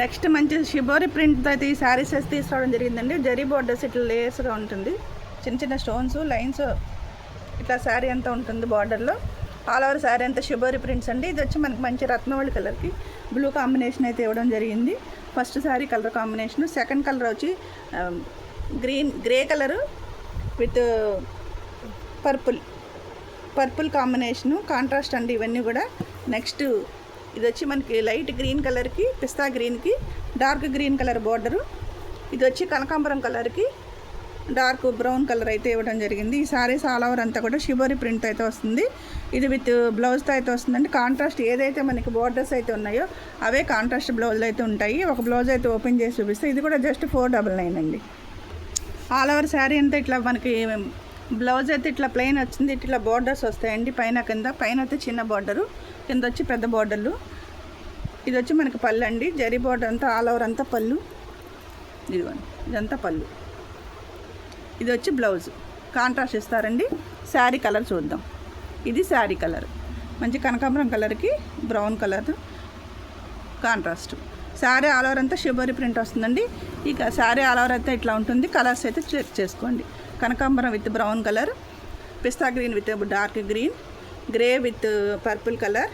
Next మంచి shibori ప్రింట్తో అయితే ఈ శారీస్ అయితే తీసుకోవడం జరిగిందండి. జరీ బార్డర్స్ ఇట్లా లేయర్స్గా ఉంటుంది. చిన్న చిన్న స్టోన్స్ లైన్స్ ఇట్లా శారీ అంతా ఉంటుంది బార్డర్లో. ఆల్ ఓవర్ శారీ అంతా షిబోరి ప్రింట్స్ అండి. ఇది వచ్చి మనకి మంచి రత్నవళి కలర్కి బ్లూ కాంబినేషన్ అయితే ఇవ్వడం జరిగింది. First sari colour combination. Second colour వచ్చి green grey colour with purple purple combination. Contrast అండి ఇవన్నీ కూడా. నెక్స్ట్ ఇది వచ్చి మనకి లైట్ గ్రీన్ కలర్కి పిస్తా గ్రీన్కి డార్క్ గ్రీన్ కలర్ బార్డరు. ఇది వచ్చి కనకాంబరం కలర్కి డార్క్ బ్రౌన్ కలర్ అయితే ఇవ్వడం జరిగింది. ఈ సారీస్ ఆల్ ఓవర్ అంతా కూడా షిబోరి ప్రింట్ అయితే వస్తుంది. ఇది విత్ బ్లౌజ్తో అయితే వస్తుందండి. కాంట్రాస్ట్ ఏదైతే మనకి బార్డర్స్ అయితే ఉన్నాయో అవే కాంట్రాస్ట్ బ్లౌజులు అయితే ఉంటాయి. ఒక బ్లౌజ్ అయితే ఓపెన్ చేసి చూపిస్తే ఇది కూడా జస్ట్ ఫోర్ డబల్ నైన్ అండి. ఆల్ ఓవర్ శారీ అంతా ఇట్లా మనకి బ్లౌజ్ అయితే ఇట్లా ప్లెయిన్ వచ్చింది ఇట్లా బార్డర్స్ వస్తాయండి పైన కింద. పైన అయితే చిన్న బార్డరు కింద వచ్చి పెద్ద బార్డర్లు ఇది వచ్చి మనకి పళ్ళు అండి. జరీ బార్డర్ అంతా ఆల్ ఓవర్ అంతా పళ్ళు. ఇదిగోండి ఇదంతా పళ్ళు. ఇది వచ్చి బ్లౌజ్ కాంట్రాస్ట్ ఇస్తారండి. శారీ కలర్ చూద్దాం. ఇది శారీ కలర్ మంచి కనకాంబరం కలర్కి brown colour contrast sari all over అంతా షిబోరి ప్రింట్ వస్తుందండి. ఇక శారీ ఆల్ ఓవర్ ఇట్లా ఉంటుంది. కలర్స్ అయితే చెక్ చేసుకోండి. కనకాంబరం with brown colour pista green with dark green grey with purple colour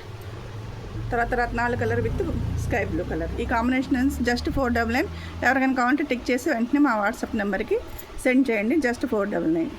తర్వాత రత్నాలు colour with sky blue colour ఈ combination just four double nine ఎవరికైనా కావాలంటే టిక్ చేసి వెంటనే మా వాట్సాప్ నెంబర్కి సెండ్ చేయండి. Just four double nine